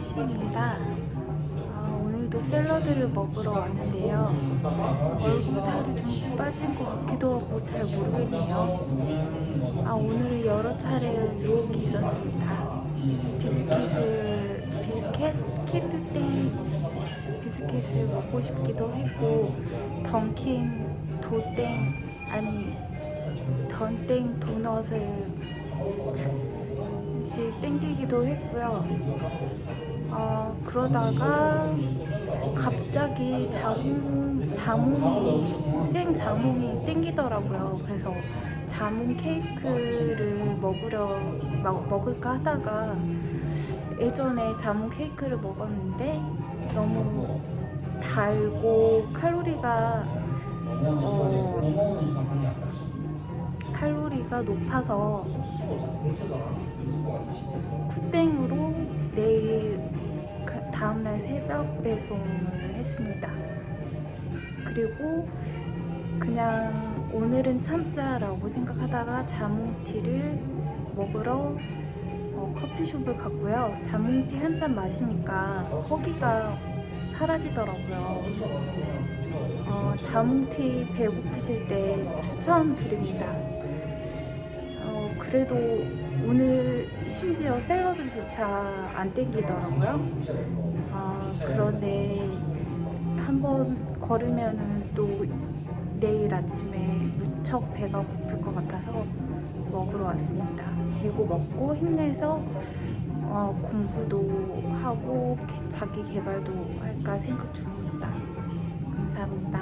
케이시입니다. 아, 오늘도 샐러드를 먹으러 왔는데요. 얼굴 살이 좀 빠진 것 같기도 하고 잘 모르겠네요. 아, 오늘은 여러 차례 유혹이 있었습니다. 비스켓을, 비스켓? 키트땡 비스켓을 먹고 싶기도 했고, 던킨 도땡, 아니, 던땡 도넛을 씩 땡기기도 했고요. 어, 그러다가 갑자기 자몽, 자몽이, 생 자몽이 땡기더라고요. 그래서 자몽 케이크를 먹으려, 먹, 먹을까 하다가 예전에 자몽 케이크를 먹었는데 너무 달고 칼로리가 어, 칼로리가 높아서 그 다음날 새벽 배송을 했습니다. 그리고 그냥 오늘은 참자라고 생각하다가 자몽티를 먹으러 어, 커피숍을 갔고요. 자몽티 한 잔 마시니까 허기가 사라지더라고요. 어, 자몽티 배고프실 때 추천드립니다. 어, 그래도 오늘 심지어 샐러드조차 안 땡기더라고요. 아, 그런데 한번 걸으면은 또 내일 아침에 무척 배가 고플 것 같아서 먹으러 왔습니다. 그리고 먹고 힘내서 어, 공부도 하고 개- 자기 개발도 할까 생각 중입니다. 감사합니다.